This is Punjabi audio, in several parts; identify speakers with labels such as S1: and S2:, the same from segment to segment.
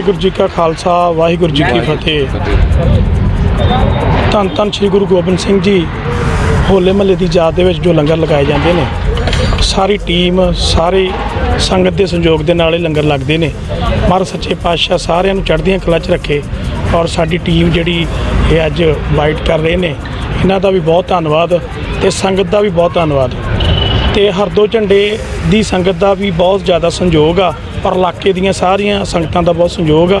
S1: ਵਾਹਿਗੁਰੂ
S2: ਜੀ ਕਾ ਖਾਲਸਾ ਵਾਹਿਗੁਰੂ ਜੀ ਕੀ ਫਤਿਹ। ਧੰਨ ਧੰਨ ਸ੍ਰੀ ਗੁਰੂ ਗੋਬਿੰਦ ਸਿੰਘ ਜੀ ਹੋਲੇ ਮਹੱਲੇ ਦੀ ਯਾਦ ਦੇ ਵਿੱਚ ਜੋ ਲੰਗਰ ਲਗਾਏ ਜਾਂਦੇ ਨੇ ਸਾਰੀ ਟੀਮ ਸਾਰੀ ਸੰਗਤ ਦੇ ਸੰਯੋਗ ਦੇ ਨਾਲ ਇਹ ਲੰਗਰ ਲੱਗਦੇ ਨੇ। ਮਹਾਰਾਜ ਸੱਚੇ ਪਾਤਸ਼ਾਹ ਸਾਰਿਆਂ ਨੂੰ ਚੜ੍ਹਦੀਆਂ ਕਲਾ 'ਚ ਰੱਖੇ ਔਰ ਸਾਡੀ ਟੀਮ ਜਿਹੜੀ ਇਹ ਅੱਜ ਵਾਈਟ ਕਰ ਰਹੇ ਨੇ। ਇਹਨਾਂ ਦਾ ਵੀ ਬਹੁਤ ਧੰਨਵਾਦ ਤੇ ਸੰਗਤ ਦਾ ਵੀ ਬਹੁਤ ਧੰਨਵਾਦ। ਤੇ ਹਰਦੋ ਝੰਡੇ ਦੀ ਸੰਗਤ ਦਾ ਵੀ ਬਹੁਤ ਜ਼ਿਆਦਾ ਸੰਯੋਗ ਆ। ਪਰ ਇਲਾਕੇ ਦੀਆਂ ਸਾਰੀਆਂ ਸੰਗਤਾਂ ਦਾ ਬਹੁਤ ਸੰਯੋਗ ਆ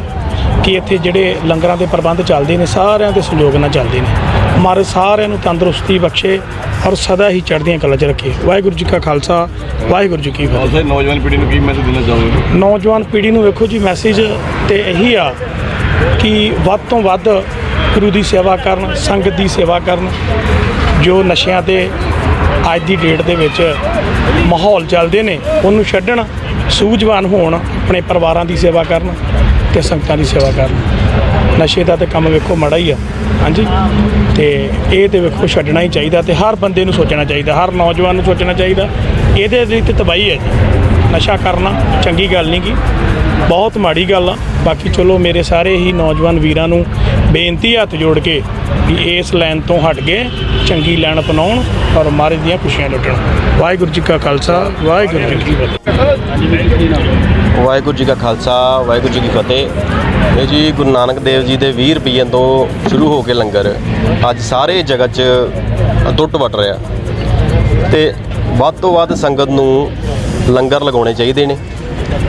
S2: ਕਿ ਇੱਥੇ ਜਿਹੜੇ ਲੰਗਰਾਂ ਦੇ ਪ੍ਰਬੰਧ ਚੱਲਦੇ ਨੇ ਸਾਰਿਆਂ ਦੇ ਸੰਯੋਗ ਨਾਲ ਚੱਲਦੇ ਨੇ। ਮਾਰੇ ਸਾਰਿਆਂ ਨੂੰ ਤੰਦਰੁਸਤੀ ਬਖਸ਼ੇ ਔਰ ਸਦਾ ਹੀ ਚੜ੍ਹਦੀਆਂ ਕਲਾ 'ਚ ਰੱਖੇ। ਵਾਹਿਗੁਰੂ ਜੀ ਕਾ ਖਾਲਸਾ ਵਾਹਿਗੁਰੂ ਜੀ ਕੀ ਫਤਿਹ।
S3: ਨੌਜਵਾਨ ਪੀੜ੍ਹੀ ਨੂੰ ਕੀ ਮੈਸੇਜ ਦੇਣਾ ਚਾਹੋਗੇ?
S2: ਨੌਜਵਾਨ ਪੀੜ੍ਹੀ ਨੂੰ ਵੇਖੋ ਜੀ ਮੈਸੇਜ ਤੇ ਇਹੀ ਆ ਕਿ ਵੱਧ ਤੋਂ ਵੱਧ ਗੁਰੂ ਦੀ ਸੇਵਾ ਕਰਨ ਸੰਗਤ ਦੀ ਸੇਵਾ ਕਰਨ ਜੋ ਨਸ਼ਿਆਂ ਤੇ ਅੱਜ ਦੀ ਡੇਟ ਦੇ ਵਿੱਚ ਮਾਹੌਲ ਚੱਲਦੇ ਨੇ, ਉਹਨੂੰ ਛੱਡਣ ਸੂਝਵਾਨ ਹੋਣ ਆਪਣੇ ਪਰਿਵਾਰਾਂ ਦੀ ਸੇਵਾ ਕਰਨ ਤੇ ਸੰਗਤਾਂ ਦੀ ਸੇਵਾ ਕਰਨ। ਨਸ਼ੇ ਦਾ ਤੇ ਕੰਮ ਵੇਖੋ ਮਾੜਾ ਹੀ ਆ, ਹਾਂਜੀ? ਤੇ ਇਹ ਤੇ ਵੇਖੋ ਛੱਡਣਾ ਹੀ ਚਾਹੀਦਾ ਤੇ ਹਰ ਬੰਦੇ ਨੂੰ ਸੋਚਣਾ ਚਾਹੀਦਾ, ਹਰ ਨੌਜਵਾਨ ਨੂੰ ਸੋਚਣਾ ਚਾਹੀਦਾ। ਇਹਦੇ ਲਈ ਤੇ ਤਬਾਹੀ ਹੈ ਜੀ। ਨਸ਼ਾ ਕਰਨਾ ਚੰਗੀ ਗੱਲ ਨਹੀਂ ਗੀ, ਬਹੁਤ ਮਾੜੀ ਗੱਲ ਆ। ਬਾਕੀ ਚਲੋ ਮੇਰੇ ਸਾਰੇ ਹੀ ਨੌਜਵਾਨ ਵੀਰਾਂ ਨੂੰ ਬੇਨਤੀ ਹੱਥ ਜੋੜ ਕੇ ਵੀ ਇਸ ਲਾਈਨ ਤੋਂ ਹਟ ਕੇ ਚੰਗੀ ਲਾਈਨ ਅਪਣਾਉਣ ਔਰ ਮਹਾਰਾਜ ਦੀਆਂ ਖੁਸ਼ੀਆਂ ਲੁੱਟਣ। ਵਾਹਿਗੁਰੂ ਜੀ ਕਾ ਖਾਲਸਾ, ਵਾਹਿਗੁਰੂ ਜੀ ਕੀ ਫਤਿਹ।
S4: ਵਾਹਿਗੁਰੂ ਜੀ ਕਾ ਖਾਲਸਾ, ਵਾਹਿਗੁਰੂ ਜੀ ਕੀ ਫਤਿਹ। ਇਹ ਜੀ ਗੁਰੂ ਨਾਨਕ ਦੇਵ ਜੀ ਦੇ 20 ਰੁਪਈਏ ਤੋਂ ਸ਼ੁਰੂ ਹੋ ਕੇ ਲੰਗਰ ਅੱਜ ਸਾਰੇ ਜਗਤ 'ਚ ਟੁੱਟ ਵਟ ਰਿਹਾ। ਤੇ ਵੱਧ ਤੋਂ ਵੱਧ ਸੰਗਤ ਨੂੰ ਲੰਗਰ ਲਗਾਉਣੇ ਚਾਹੀਦੇ ਨੇ।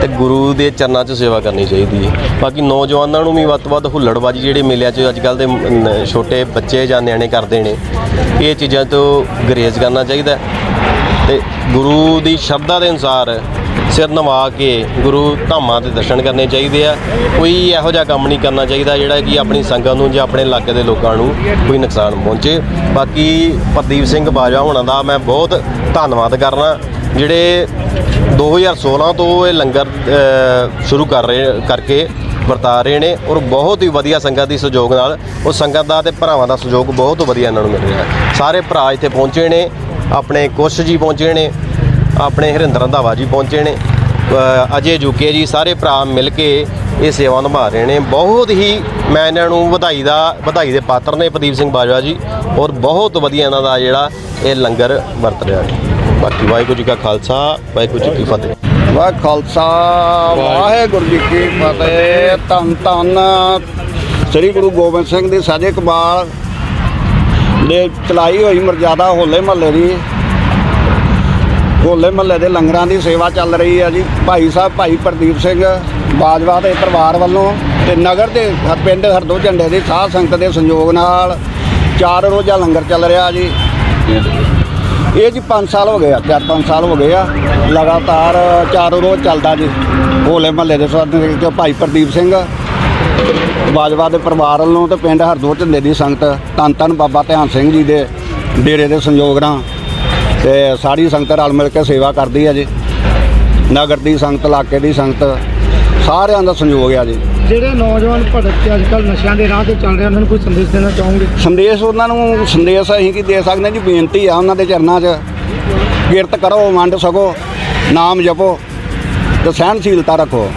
S4: ਤੇ ਗੁਰੂ ਦੇ ਚਰਨਾਂ 'ਚ ਸੇਵਾ ਕਰਨੀ ਚਾਹੀਦੀ ਹੈ। ਬਾਕੀ ਨੌਜਵਾਨਾਂ ਨੂੰ ਵੀ ਵੱਧ ਤੋਂ ਵੱਧ ਹੁੱਲੜਬਾਜੀ ਜਿਹੜੇ ਮੇਲਿਆਂ 'ਚ ਅੱਜ ਕੱਲ ਦੇ ਛੋਟੇ ਬੱਚੇ ਜਾਂ ਨਿਆਣੇ ਕਰਦੇ ਨੇ, ਇਹ ਚੀਜ਼ਾਂ ਤੋਂ ਗਰੇਜ਼ ਕਰਨਾ ਚਾਹੀਦਾ। ਤੇ ਗੁਰੂ ਦੀ ਸ਼ਰਧਾ ਦੇ ਅਨੁਸਾਰ ਸਿਰ ਨਵਾ ਕੇ ਗੁਰੂ ਧਾਮਾਂ ਦੇ ਦਰਸ਼ਨ ਕਰਨੇ ਚਾਹੀਦੇ ਆ। ਕੋਈ ਇਹੋ ਜਿਹਾ ਕੰਮ ਨਹੀਂ ਕਰਨਾ ਚਾਹੀਦਾ ਜਿਹੜਾ ਕਿ ਆਪਣੀ ਸੰਗਤ ਨੂੰ ਜਾਂ ਆਪਣੇ ਇਲਾਕੇ ਦੇ ਲੋਕਾਂ ਨੂੰ ਕੋਈ ਨੁਕਸਾਨ ਪਹੁੰਚੇ। ਬਾਕੀ ਪ੍ਰਦੀਪ ਸਿੰਘ ਬਾਜਵਾ ਹੋਣਾ ਦਾ ਮੈਂ ਬਹੁਤ ਧੰਨਵਾਦ ਕਰਨਾ। ਜਿਹੜੇ 2016 ਤੋਂ ਇਹ ਲੰਗਰ ਸ਼ੁਰੂ ਕਰ ਰਹੇ, ਕਰਕੇ ਵਰਤਾ ਰਹੇ ਨੇ ਔਰ ਬਹੁਤ ਹੀ ਵਧੀਆ ਸੰਗਤ ਦੀ ਸਹਿਯੋਗ ਨਾਲ ਉਹ ਸੰਗਤ ਦਾ ਤੇ ਭਰਾਵਾਂ ਦਾ ਸਹਿਯੋਗ ਬਹੁਤ ਵਧੀਆ ਇਹਨਾਂ ਨੂੰ ਮਿਲ ਰਿਹਾ। ਸਾਰੇ ਭਰਾ ਇੱਥੇ ਪਹੁੰਚੇ ਨੇ ਆਪਣੇ ਕੁਸ਼ ਜੀ ਪਹੁੰਚੇ ਨੇ, ਆਪਣੇ ਹਰਿੰਦਰ ਰੰਧਾਵਾ ਜੀ ਪਹੁੰਚੇ ਨੇ ਅਜੇ ਜੁਕੇ ਜੀ ਸਾਰੇ ਭਰਾ ਮਿਲ ਕੇ ਇਹ ਸੇਵਾ ਨਿਭਾ ਰਹੇ ਨੇ। ਬਹੁਤ ਹੀ ਮੈਂ ਇਹਨਾਂ ਨੂੰ ਵਧਾਈ ਦਾ, ਵਧਾਈ ਦੇ ਪਾਤਰ ਨੇ ਪ੍ਰਦੀਪ ਸਿੰਘ ਬਾਜਵਾ ਜੀ, ਔਰ ਬਹੁਤ ਵਧੀਆ ਇਹਨਾਂ ਦਾ ਜਿਹੜਾ ਇਹ ਲੰਗਰ ਵਰਤ ਰਿਹਾ ਹੈ। ਬਾਕੀ ਵਾਹਿਗੁਰੂ ਜੀ ਕਾ ਖਾਲਸਾ, ਵਾਹਿਗੁਰੂ ਜੀ ਕੀ ਫਤਿਹ।
S5: ਵਾਹ ਖਾਲਸਾ, ਵਾਹਿਗੁਰੂ ਜੀ ਕੀ ਫਤਿਹ। ਧੰਨ ਧੰਨ। ਸ੍ਰੀ ਗੁਰੂ ਗੋਬਿੰਦ ਸਿੰਘ ਦੀ ਸਾਜੇ ਕਬਾਲ ਦੇ ਚਲਾਈ ਹੋਈ ਮਰਜ਼ਾਦਾ ਹੋਲੇ ਮਹੱਲੇ ਦੀ। ਹੋਲੇ ਮਹੱਲੇ ਦੇ ਲੰਗਰਾਂ ਦੀ ਸੇਵਾ ਚੱਲ ਰਹੀ ਹੈ ਜੀ। ਭਾਈ ਸਾਹਿਬ, ਭਾਈ ਪ੍ਰਦੀਪ ਸਿੰਘ ਬਾਜਵਾ ਦੇ ਪਰਿਵਾਰ ਵੱਲੋਂ ਤੇ ਨਗਰ ਦੇ ਹ- ਪਿੰਡ ਹਰਦੋ ਝੰਡੇ ਦੇ ਸਾਧ ਸੰਗਤ ਦੇ ਸੰਯੋਗ ਨਾਲ ਚਾਰ ਰੋਜ਼ਾ ਲੰਗਰ ਚੱਲ ਰਿਹਾ ਜੀ। ਇਹ ਜੀ 5 ਸਾਲ ਹੋ ਗਏ ਆ 4-5 ਸਾਲ ਹੋ ਗਏ ਆ। ਲਗਾਤਾਰ ਚਾਰ ਰੋਜ਼ ਚੱਲਦਾ ਜੀ। ਹੋਲੇ ਮਹੱਲੇ ਦੇ ਸਵਾਗਤ ਭਾਈ ਪ੍ਰਦੀਪ ਸਿੰਘ ਬਾਜਵਾ ਦੇ ਪਰਿਵਾਰ ਵੱਲੋਂ ਤੇ ਪਿੰਡ ਹਰਦੋ ਝੰਡੇ ਦੀ ਸੰਗਤ ਧੰਨ ਧੰਨ ਬਾਬਾ ਧਿਆਨ ਸਿੰਘ ਜੀ ਦੇ ਡੇਰੇ ਦੇ ਸੰਯੋਗ ਨਾਲ ਤੇ ਸਾਰੀ ਸੰਗਤ ਰਲ ਮਿਲ ਕੇ ਸੇਵਾ ਕਰਦੀ ਹੈ ਜੀ। ਨਗਰ ਦੀ ਸੰਗਤ ਇਲਾਕੇ ਦੀ ਸੰਗਤ ਸਾਰਿਆਂ ਦਾ ਸੰਯੋਗ ਆ ਜੀ।
S2: ਜਿਹੜੇ ਨੌਜਵਾਨ ਭਟਕ ਕੇ ਅੱਜ ਕੱਲ੍ਹ ਨਸ਼ਿਆਂ ਦੇ ਰਾਹ ਤੇ ਚੱਲ ਰਹੇ ਉਹਨਾਂ ਨੂੰ ਕੋਈ ਸੰਦੇਸ਼ ਦੇਣਾ ਚਾਹੋਗੇ?
S5: ਸੰਦੇਸ਼ ਉਹਨਾਂ ਨੂੰ ਸੰਦੇਸ਼ ਅਸੀਂ ਕੀ ਦੇ ਸਕਦੇ ਜੀ ਬੇਨਤੀ ਆ ਉਹਨਾਂ ਦੇ ਚਰਨਾਂ 'ਚ। ਕਿਰਤ ਕਰੋ ਵੰਡ ਸਕੋ ਨਾਮ ਜਪੋ ਤੇ ਸਹਿਨਸ਼ੀਲਤਾ ਰੱਖੋ।